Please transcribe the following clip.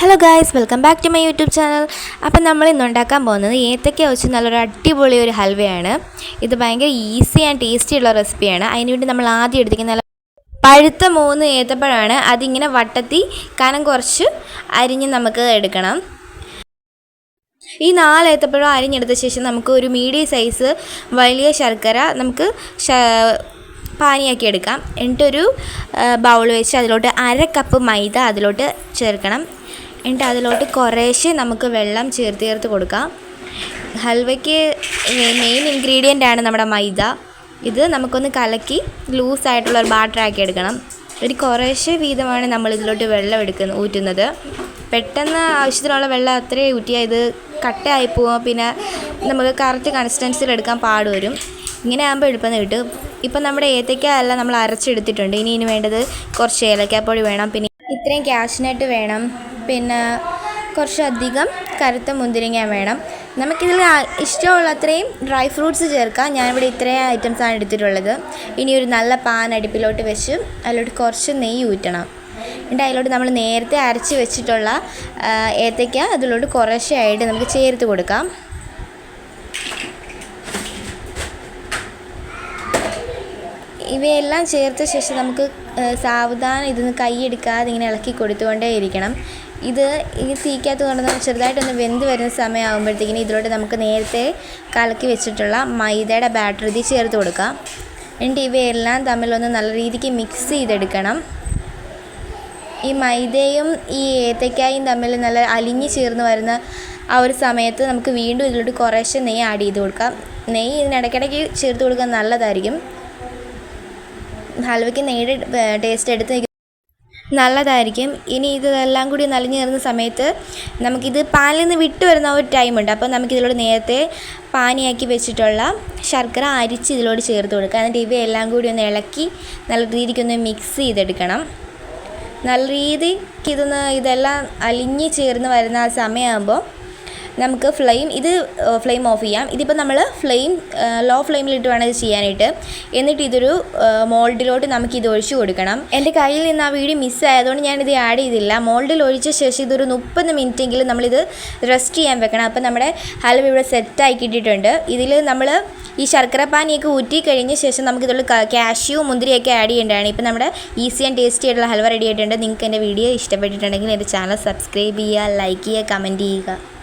Hello guys welcome back to my YouTube channel അപ്പം നമ്മൾ ഇന്ന് ഉണ്ടാക്കാൻ പോകുന്നത് ഏത്തക്ക വെച്ച് നല്ലൊരു അടിപൊളി ഒരു ഹൽവയാണ്. ഇത് ഭയങ്കര ഈസി ആൻഡ് ടേസ്റ്റി ഉള്ള റെസിപ്പിയാണ് അതിനുവേണ്ടി നമ്മൾ ആദ്യം എടുത്തിരിക്കുന്ന നല്ല പഴുത്ത മൂന്ന് ഏത്തപ്പഴമാണ് അതിങ്ങനെ വട്ടത്തി കനം കുറച്ച് അരിഞ്ഞ് നമുക്ക് എടുക്കണം. ഈ നാല് ഏത്തപ്പഴം അരിഞ്ഞെടുത്ത ശേഷം നമുക്ക് ഒരു മീഡിയം സൈസ് വലിയ ശർക്കര നമുക്ക് പാനിയാക്കി എടുക്കാം. എന്നിട്ടൊരു ബൗൾ വെച്ച് അതിലോട്ട് അര കപ്പ് മൈദ അതിലോട്ട് ചേർക്കണം. എന്നിട്ട് അതിലോട്ട് കുറേശ്ശെ നമുക്ക് വെള്ളം ചേർത്ത് ചേർത്ത് കൊടുക്കാം. ഹൽവയ്ക്ക് മെയിൻ ഇൻഗ്രീഡിയന്റ് ആണ് നമ്മുടെ മൈദ. ഇത് നമുക്കൊന്ന് കലക്കി ലൂസായിട്ടുള്ള ഒരു ബാറ്ററാക്കി എടുക്കണം. ഒരു കുറേശ്ശെ വീതമാണ് നമ്മൾ ഇതിലോട്ട് വെള്ളം എടുക്കുന്നത് ഊറ്റുന്നത്. പെട്ടെന്ന് ആവശ്യത്തിനുള്ള വെള്ളം അത്രയും ഊറ്റിയാൽ ഇത് കട്ടയായി പോകും പിന്നെ നമുക്ക് കറക്റ്റ് കൺസിസ്റ്റൻസിയിൽ എടുക്കാൻ പാട് വരും. ഇങ്ങനെ ആകുമ്പോൾ എളുപ്പം കിട്ടും. ഇപ്പം നമ്മുടെ ഏത്തയ്ക്ക എല്ലാം നമ്മൾ അരച്ചെടുത്തിട്ടുണ്ട്. ഇനി ഇനി വേണ്ടത് കുറച്ച് ഏലക്കാപ്പൊടി വേണം. പിന്നെ ഇത്രയും ക്യാഷിനായിട്ട് വേണം. പിന്നെ കുറച്ചധികം കറുത്ത മുന്തിരിങ്ങ വേണം. നമുക്കിതിൽ ഇഷ്ടമുള്ള അത്രയും ഡ്രൈ ഫ്രൂട്ട്സ് ചേർക്കാം. ഞാനിവിടെ ഇത്രയും ഐറ്റംസാണ് എടുത്തിട്ടുള്ളത്. ഇനി ഒരു നല്ല പാൻ അടുപ്പിലോട്ട് വെച്ച് അതിലോട്ട് കുറച്ച് നെയ്യ് ഊറ്റണം. എന്നിട്ട് അതിലോട്ട് നമ്മൾ നേരത്തെ അരച്ച് വെച്ചിട്ടുള്ള ഏത്തയ്ക്ക അതിലോട്ട് കുറേശ്ശെയായിട്ട് നമുക്ക് ചേർത്ത് കൊടുക്കാം. ഇവയെല്ലാം ചേർത്ത ശേഷം നമുക്ക് സാവധാനം ഇതൊന്ന് കൈയെടുക്കാതെ ഇങ്ങനെ ഇളക്കി കൊടുത്തുകൊണ്ടേ ഇരിക്കണം ഇത് ഈ തീക്കകത്ത് കൊണ്ടുവന്ന് ചെറുതായിട്ടൊന്ന് വെന്ത് വരുന്ന സമയമാകുമ്പോഴത്തേക്കിനും ഇതിലോട്ട് നമുക്ക് നേരത്തെ കലക്കി വെച്ചിട്ടുള്ള മൈദയുടെ ബാറ്റർ ഇതിൽ ചേർത്ത് കൊടുക്കാം. എന്നിട്ട് ഇവയെല്ലാം തമ്മിലൊന്ന് നല്ല രീതിക്ക് മിക്സ് ചെയ്തെടുക്കണം. ഈ മൈദയും ഈ ഏത്തയ്ക്കായും തമ്മിൽ നല്ല അലിഞ്ഞ് ചേർന്ന് വരുന്ന ആ ഒരു സമയത്ത് നമുക്ക് വീണ്ടും ഇതിലോട്ട് കുറേശ്ശെ നെയ്യ് ആഡ് ചെയ്ത് കൊടുക്കാം. നെയ്യ് ഇതിനിടയ്ക്കിടയ്ക്ക് ചേർത്ത് കൊടുക്കാൻ നല്ലതായിരിക്കും. ഹൽവയ്ക്ക് നെയ്യുടെ ടേസ്റ്റ് എടുത്ത് നല്ലതായിരിക്കും. ഇനി ഇതെല്ലാം കൂടി നലിഞ്ഞു കയറുന്ന സമയത്ത് നമുക്കിത് പാനിൽ നിന്ന് വിട്ട് വരുന്ന ഒരു ടൈമുണ്ട് അപ്പോൾ നമുക്കിതിലൂടെ നേരത്തെ പാനിയാക്കി വെച്ചിട്ടുള്ള ശർക്കര അരിച്ച് ഇതിലോട് ചേർത്ത് കൊടുക്കുക. എന്നിട്ട് ഇവയെല്ലാം കൂടി ഒന്ന് ഇളക്കി നല്ല രീതിക്കൊന്ന് മിക്സ് ചെയ്തെടുക്കണം. നല്ല രീതിക്ക് ഇതൊന്ന് ഇതെല്ലാം അലിഞ്ഞ് ചേർന്ന് വരുന്ന ആ സമയമാകുമ്പോൾ നമുക്ക് ഫ്ലെയിം ഇത് ഫ്ലെയിം ഓഫ് ചെയ്യാം. ഇതിപ്പോൾ നമ്മൾ ഫ്ലെയിം ലോ ഫ്ലെയിമിലിട്ട് വേണം ഇത് ചെയ്യാനായിട്ട്. എന്നിട്ട് ഇതൊരു മോൾഡിലോട്ട് നമുക്ക് ഇത് ഒഴിച്ചു കൊടുക്കണം. എന്റെ കയ്യിൽ നിന്ന് ആ വീഡിയോ മിസ് ആയതുകൊണ്ട് ഞാൻ ഇത് ആഡ് ചെയ്തില്ല. മോൾഡിൽ ഒഴിച്ച ശേഷം ഇതൊരു മുപ്പത് മിനിറ്റെങ്കിലും നമ്മളിത് റെസ്റ്റ് ചെയ്യാൻ വെക്കണം. അപ്പോൾ നമ്മുടെ ഹലവ് ഇവിടെ സെറ്റായി കിട്ടിയിട്ടുണ്ട്. ഇതിൽ നമ്മൾ ഈ ശർക്കര പാനിയൊക്കെ ഊറ്റി കഴിഞ്ഞ ശേഷം നമുക്ക് ഇതിൽ കാഷ്യൂ മുന്തിരിയൊക്കെ ആഡ് ചെയ്യേണ്ടതാണ്. ഇപ്പം നമ്മുടെ ഈസി ആൻഡ് ടേസ്റ്റി ആയിട്ടുള്ള ഹൽവ റെഡി ആയിട്ടുണ്ട്. നിങ്ങൾക്ക് എന്റെ വീഡിയോ ഇഷ്ടപ്പെട്ടിട്ടുണ്ടെങ്കിൽ എന്റെ ചാനൽ സബ്സ്ക്രൈബ് ചെയ്യുക ലൈക്ക് ചെയ്യുക കമന്റ് ചെയ്യുക.